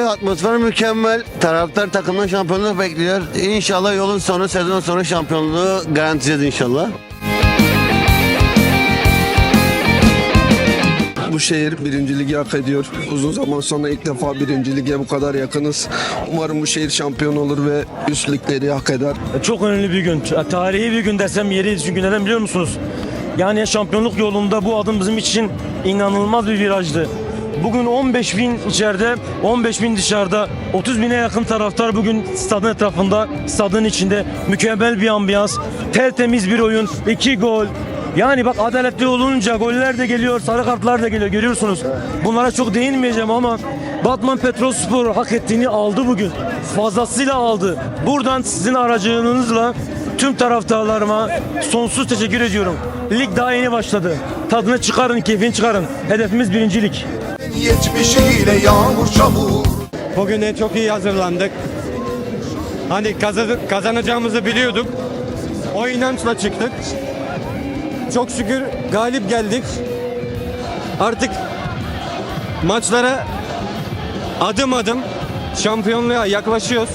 atmosfer mükemmel. Taraftar takımdan şampiyonluk bekliyor. İnşallah yolun sonu sezon sonu şampiyonluğu garantiyeceğiz inşallah. Bu şehir birinci ligi hak ediyor. Uzun zaman sonra ilk defa birinci lige bu kadar yakınız. Umarım bu şehir şampiyon olur ve üst ligleri hak eder. Çok önemli bir gün. Tarihi bir gün desem yeri çünkü neden biliyor musunuz? Yani şampiyonluk yolunda bu adım bizim için inanılmaz bir virajdı. Bugün 15 bin içeride, 15 bin dışarıda, 30 bine yakın taraftar bugün stadın etrafında, stadın içinde mükemmel bir ambiyans, tertemiz bir oyun, iki gol. Yani bak adaletli olunca goller de geliyor, sarı kartlar da geliyor görüyorsunuz. Bunlara çok değinmeyeceğim ama Batman Petrolspor hak ettiğini aldı bugün. Fazlasıyla aldı. Buradan sizin aracınızla tüm taraftarlarıma sonsuz teşekkür ediyorum. Lig daha yeni başladı. Tadını çıkarın, keyfini çıkarın. Hedefimiz birincilik. Geçmişiyle yağmur çamur Bugüne çok iyi hazırlandık. Hani kazan- kazanacağımızı biliyorduk. O inançla çıktık. Çok şükür galip geldik. Artık maçlara adım adım şampiyonluğa yaklaşıyoruz.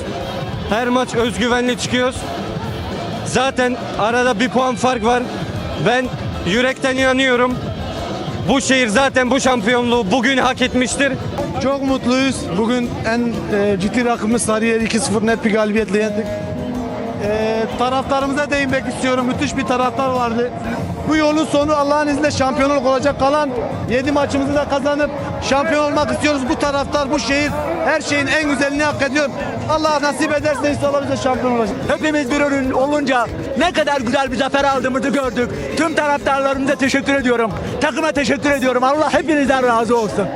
Her maç özgüvenli çıkıyoruz. Zaten arada bir puan fark var. Ben yürekten inanıyorum. Bu şehir zaten bu şampiyonluğu bugün hak etmiştir. Çok mutluyuz. Bugün en e, ciddi rakımız Sarıyer 2-0 net bir galibiyetle yendik. E, taraftarımıza değinmek istiyorum. Müthiş bir taraftar vardı. Bu yolun sonu Allah'ın izniyle şampiyonluk olacak. Kalan 7 maçımızı da kazanıp şampiyon olmak istiyoruz. Bu taraftar, bu şehir her şeyin en güzelini hak ediyor. Allah nasip ederse inşallah biz de şampiyon olacağız. Hepimiz bir ürün olunca ne kadar güzel bir zafer aldığımızı gördük. Tüm taraftarlarımıza teşekkür ediyorum. Takıma teşekkür ediyorum. Allah hepinizden razı olsun.